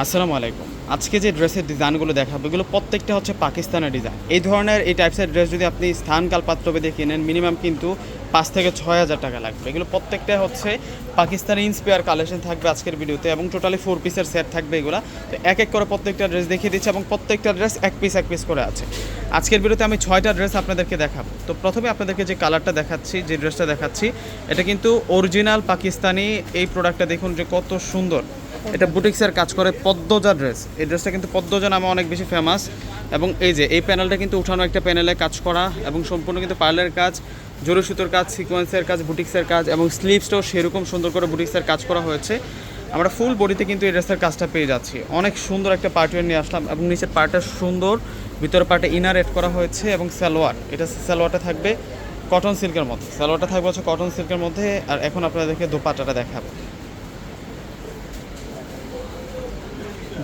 আসসালামু আলাইকুম। আজকে যে ড্রেসের ডিজাইনগুলো দেখাবো, এগুলো প্রত্যেকটা হচ্ছে পাকিস্তানের ডিজাইন। এই ধরনের এই টাইপসের ড্রেস যদি আপনি স্থানকাল পাত্রভেদে কিনেন মিনিমাম কিন্তু পাঁচ থেকে ছয় হাজার টাকা লাগবে। এগুলো প্রত্যেকটা হচ্ছে পাকিস্তানি ইন্সপায়ার কালেকশন থাকবে আজকের ভিডিওতে এবং টোটালি ফোর পিসের সেট থাকবে এগুলো। তো এক এক করে প্রত্যেকটা ড্রেস দেখিয়ে দিচ্ছে এবং প্রত্যেকটা ড্রেস এক পিস এক পিস করে আছে। আজকের ভিডিওতে আমি ছয়টা ড্রেস আপনাদেরকে দেখাবো। তো প্রথমে আপনাদেরকে যে কালারটা দেখাচ্ছি, যে ড্রেসটা দেখাচ্ছি, এটা কিন্তু অরিজিনাল পাকিস্তানি এই প্রোডাক্টটা দেখুন যে কত সুন্দর। এটা বুটিক্সের কাজ করে পদ্মজা ড্রেস এই ড্রেসটা কিন্তু পদ্মজা নামে অনেক বেশি ফেমাস এবং এই যে, এই প্যানেলটা কিন্তু উঠানো একটা প্যানেলে কাজ করা এবং সম্পূর্ণ কিন্তু পার্লের কাজ জরু সুতোর কাজ সিকোয়েন্সের কাজ, বুটিক্সের কাজ এবং স্লিভসটাও সেরকম সুন্দর করে বুটিক্সের কাজ করা হয়েছে। আমরা ফুল বডিতে কিন্তু এই ড্রেসের কাজটা পেয়ে যাচ্ছি। অনেক সুন্দর একটা পার্টিওয়ার নিয়ে আসলাম এবং নিচের পার্টটা সুন্দর। ভিতরের পার্টে ইনার এড করা হয়েছে এবং সালোয়ার। এটা সালোয়ারটা থাকবে কটন সিল্কের মধ্যে। সালোয়ারটা থাকবে হচ্ছে কটন সিল্কের মধ্যে। আর এখন আপনাদেরকে দোপাট্টাটা দেখাবো।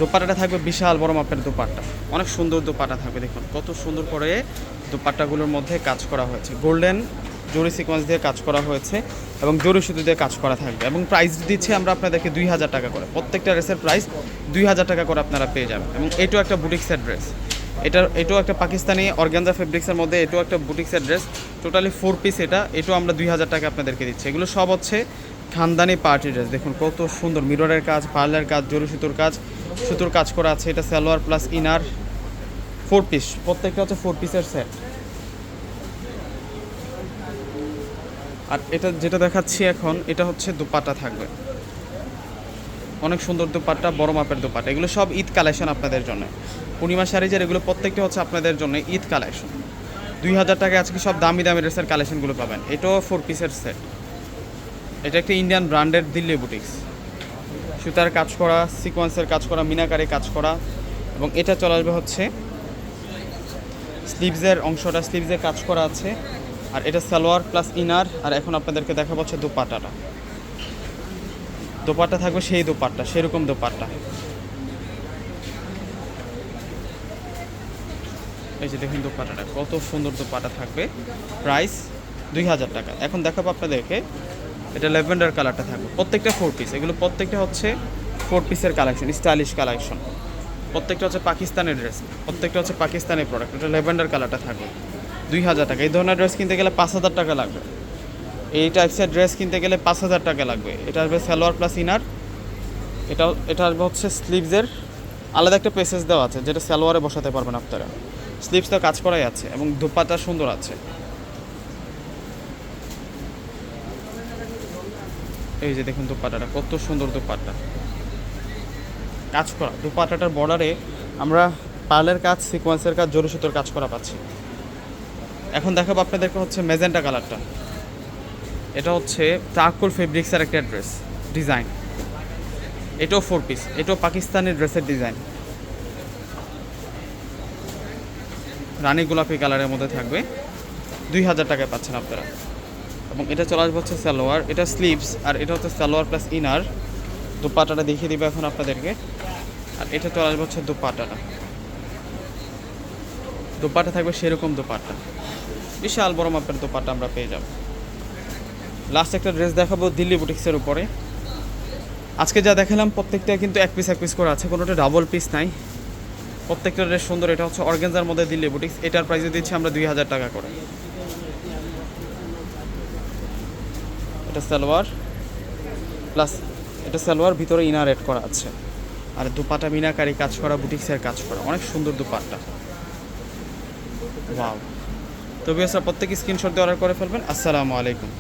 দোপাট্টাটা থাকবে বিশাল বড় মাপের দোপাট্টা। অনেক সুন্দর দোপাট্টা থাকবে, দেখুন। কত সুন্দর করে দোপাট্টাগুলোর মধ্যে কাজ করা হয়েছে। গোল্ডেন জরি সিকোয়েন্স দিয়ে কাজ করা হয়েছে এবং জরি সুতো দিয়ে কাজ করা থাকবে। এবং প্রাইস দিচ্ছে আমরা আপনাদেরকে দুই হাজার টাকা করে। প্রত্যেকটা ড্রেসের প্রাইস দুই হাজার টাকা করে আপনারা পেয়ে যাবেন। এবং এটাও একটা বুটিক্সের ড্রেস এটা, এটাও একটা পাকিস্তানি অর্গানজা ফেব্রিক্সের মধ্যে এটাও একটা বুটিক্সের ড্রেস টোটালি ফোর পিস এটা। এটাও আমরা দুই হাজার টাকা আপনাদেরকে দিচ্ছি। এগুলো সব হচ্ছে খানদানি পার্টি ড্রেস দেখুন, কত সুন্দর। মিররের কাজ পার্লার কাজ, জরি সুতোর কাজ। সুতোর কাজ করা আছে, এটা salwar plus inner four piece প্রত্যেকটা হচ্ছে ফোর পিসের সেট আর এটা যেটা দেখাচ্ছি এখন, এটা হচ্ছে দুপাট্টা থাকবে। অনেক সুন্দর দুপাট্টা, বড় মাপের দুপাট্টা। এগুলো সব ঈদ কালেকশন আপনাদের জন্য। পূর্ণিমা শাড়িজের এগুলো প্রত্যেকটা হচ্ছে আপনাদের জন্য ঈদ কালেকশন দুই হাজার টাকায় আজকে সব দামি দামি ড্রেসের কালেকশনগুলো পাবেন। এটাও ফোর পিসের সেট এটা একটা ইন্ডিয়ান ব্র্যান্ডের দিল্লি বুটিক্স সুতার কাজ করা সিকোয়েন্সের কাজ করা, মিনাকারে কাজ করা এবং এটা চলে আসবে হচ্ছে স্লিভসের অংশটা স্লিভসের কাজ করা আছে। আর এটা সালোয়ার প্লাস ইনার আর এখন আপনাদেরকে দেখাবো হচ্ছে দোপাট্টাটা। দোপাট্টা থাকবে সেই দোপাট্টা, সেরকম দোপাট্টা। এই যে দেখুন দোপাট্টাটা, কত সুন্দর দোপাট্টা থাকবে। প্রাইস দুই হাজার টাকা। এখন দেখাবো আপনাদেরকে এটা ল্যাভেন্ডার কালারটা থাকবে। প্রত্যেকটা ফোর পিস এগুলো প্রত্যেকটা হচ্ছে ফোর পিসের কালেকশন স্টাইলিশ কালেকশন প্রত্যেকটা হচ্ছে পাকিস্তানের ড্রেস প্রত্যেকটা হচ্ছে পাকিস্তানের প্রোডাক্ট এটা ল্যাভেন্ডার কালারটা থাকবে। দুই হাজার টাকা। এই ধরনের ড্রেস কিনতে গেলে পাঁচ হাজার টাকা লাগবে। এই টাইপসের ড্রেস কিনতে গেলে পাঁচ হাজার টাকা লাগবে। এটা আসবে সালোয়ার প্লাস ইনার এটা এটা আসবে হচ্ছে স্লিভসের আলাদা একটা পেসেস দেওয়া আছে, যেটা সালোয়ারে বসাতে পারবেন আপনারা। স্লিভস তো কাজ করাই আছে এবং দুপাটা সুন্দর আছে। এই যে দেখুন দুপাটাটা, কত সুন্দর দুপাট্টা। কাজ করা, দুপাটাটার বর্ডারে আমরা পার্লের কাজ সিকোয়েন্সের কাজ জরু সুতোর কাজ করা পাচ্ছি। এখন দেখাবো আপনাদেরকে হচ্ছে মেজেন্টা কালারটা এটা হচ্ছে তাকুল ফেব্রিক্সের একটা ড্রেস ডিজাইন এটাও ফোর পিস এটাও পাকিস্তানি ড্রেসের ডিজাইন রানী গোলাপি কালারের মধ্যে থাকবে। দুই হাজার টাকায় পাচ্ছেন আপনারা। এবং এটা চলে আসবে হচ্ছে সালোয়ার। এটা স্লিভস আর এটা হচ্ছে সালোয়ার প্লাস ইনার দুপাটাটা দেখিয়ে দিবে এখন আপনাদেরকে। আর এটা চলে আসবে হচ্ছে দুপাটাটা। দুপাটা থাকবে সেরকম দুপাটা। বিশাল বড় মাপের দুপাটা আমরা পেয়ে যাব। লাস্ট একটা ড্রেস দেখাবো দিল্লি বুটিক্সের উপরে। আজকে যা দেখালাম প্রত্যেকটা কিন্তু এক পিস এক পিস করে আছে। কোনোটা ডাবল পিস নাই। প্রত্যেকটা ড্রেস সুন্দর। এটা হচ্ছে অর্গেনজার মধ্যে দিল্লি বুটিক্স এটার প্রাইস দিচ্ছি আমরা দুই হাজার টাকা করে। এটা সালোয়ার প্লাস এটা সালোয়ার ভিতরে ইনার এড করা আছে। আর দুপাটা মিনাকারি কাজ করা বুটিক্সের কাজ করা, অনেক সুন্দর দুপাটটা। তবে বিয়াসরা প্রত্যেকে স্ক্রিনশট দিয়ে অর্ডার করে ফেলবেন। আসসালামু আলাইকুম।